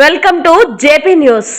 Welcome to JP news.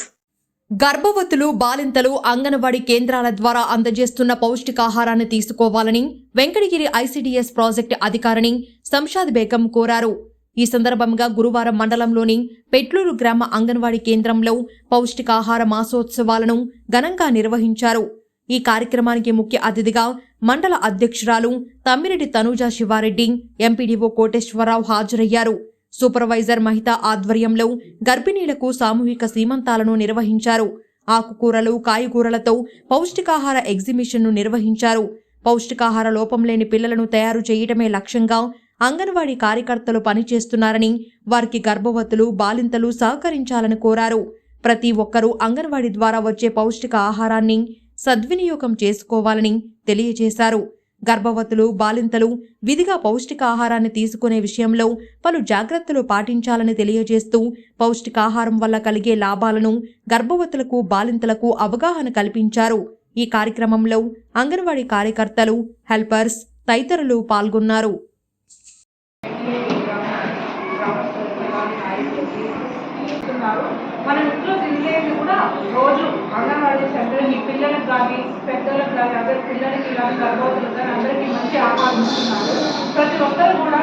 గర్భవతులు బాలింతలు అంగన్వాడీ కేంద్రాల ద్వారా అందజేస్తున్న పౌష్టికాహారాన్ని తీసుకోవాలని వెంకటగిరి ఐసీడీఎస్ ప్రాజెక్టు అధికారిని సంషాద్ బేగం కోరారు. ఈ సందర్భంగా గురువారం మండలంలోని పెట్లూరు గ్రామ అంగన్వాడీ కేంద్రంలో పౌష్టికాహార మాసోత్సవాలను ఘనంగా నిర్వహించారు. ఈ కార్యక్రమానికి ముఖ్య అతిథిగా మండల అధ్యక్షురాలు తమ్మిరెడ్డి తనూజ శివారెడ్డి ఎంపీడీఓ కోటేశ్వరరావు హాజరయ్యారు. సూపర్వైజర్ మహిత ఆధ్వర్యంలో గర్భిణీలకు సామూహిక సీమంతాలను నిర్వహించారు. ఆకుకూరలు కాయగూరలతో పౌష్టికాహార ఎగ్జిబిషన్ను నిర్వహించారు. పౌష్టికాహార లోపం లేని పిల్లలను తయారు చేయటమే లక్ష్యంగా అంగన్వాడీ కార్యకర్తలు పనిచేస్తున్నారని వారికి గర్భవతులు బాలింతలు సహకరించాలని కోరారు. ప్రతి ఒక్కరూ అంగన్వాడీ ద్వారా వచ్చే పౌష్టిక ఆహారాన్ని సద్వినియోగం చేసుకోవాలని తెలియజేశారు. గర్భవతులు బాలింతలు విధిగా పౌష్టికాహారాన్ని తీసుకునే విషయంలో పలు జాగ్రత్తలు పాటించాలని తెలియజేస్తూ పౌష్టికాహారం వల్ల కలిగే లాభాలను గర్భవతులకు బాలింతలకు అవగాహన కల్పించారు. ఈ కార్యక్రమంలో అంగన్వాడీ కార్యకర్తలు హెల్పర్స్ తదితరులు పాల్గొన్నారు. మన ఇంట్లో తినేది కూడా రోజు అంగన్వాడీ సెంటర్ మీ పిల్లలకు కానీ పెద్దలకు కానీ అందరి పిల్లలకి కానీ గర్భవతులకు కానీ అందరికీ మంచి ఆహారం ఇస్తున్నారు. ప్రతి ఒక్కరు కూడా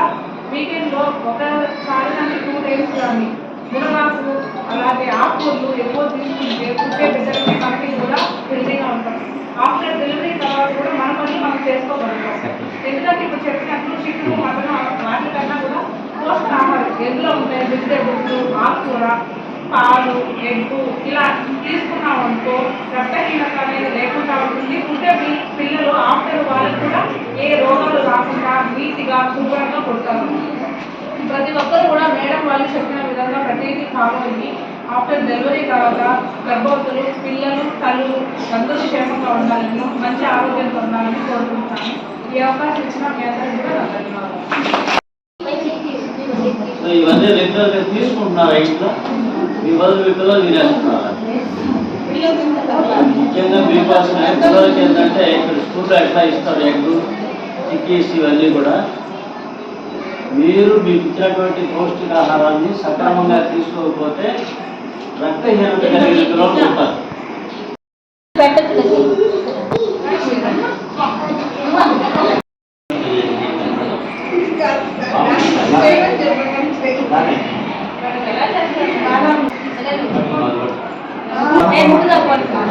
వీకెండ్లో ఒకసారి కానీ టూ డేస్ కానీ మునగాకు అలాగే ఆకుకూరలు ఎక్కువ తీసుకుంటే పుట్టే బిడ్డలకి మనకి కూడా హెల్దీగా ఉంటాం ఆఫ్టర్ డెలివరీ తర్వాత కూడా మన పని మనం చేసుకోగలుగుతాం. ఎందుకంటే ఇప్పుడు చెప్పినట్లు చికెన్ మటన్ వాటికన్నా కూడా పోషకాహారం. ఎందులో ఉంటాయి? వెజిటేబుల్స్ ఆకుకూర పాలు ఎగ్గు ఇలా తీసుకున్నాం అనుకో రక్తహీనత అనేది లేకుండా ఉంటుంది. పి- పిల్లలు ఆఫ్టర్ వాళ్ళకి కూడా ఏ రోగాలు రాకుండా నీట్గా శుభ్రంగా పుడతారు ప్రతి ఒక్కరు కూడా మేడం వాళ్ళు చెప్పిన విధంగా ప్రతిదీ ఫాలో అయ్యి ఆఫ్టర్ డెలివరీ తర్వాత గర్భవతులు పిల్లలు తల్లు అందరూ క్షేమంగా ఉండాలని మంచి ఆరోగ్యంతో ఉండాలని కోరుకుంటున్నాను. ఈ అవకాశం ఇచ్చిన మీ అందరికీ కూడా ధన్యవాదాలు. ఇవన్నీ తీసుకుంటున్నారా ఇంట్లో? మీ బదులు మీ పిల్లలు తినేస్తున్నారా ముఖ్యంగా మీకోసం పిల్లలకి ఏంటంటే ఇక్కడ స్కూల్లో ఎట్లా ఇస్తారు ఎగ్ చిక్కీస్ ఇవన్నీ కూడా. మీరు మీకు ఇచ్చినటువంటి పౌష్టికాహారాన్ని సక్రమంగా తీసుకోకపోతే రక్తహీనత కలిగిన పిల్లలు ఉంటారు. முடிஞ்சா போட்டுக்கலாம்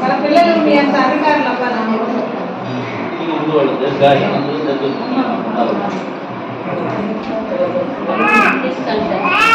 మన పిల్లలు మీ అంత అధికారులు అవ్వాలని ఈ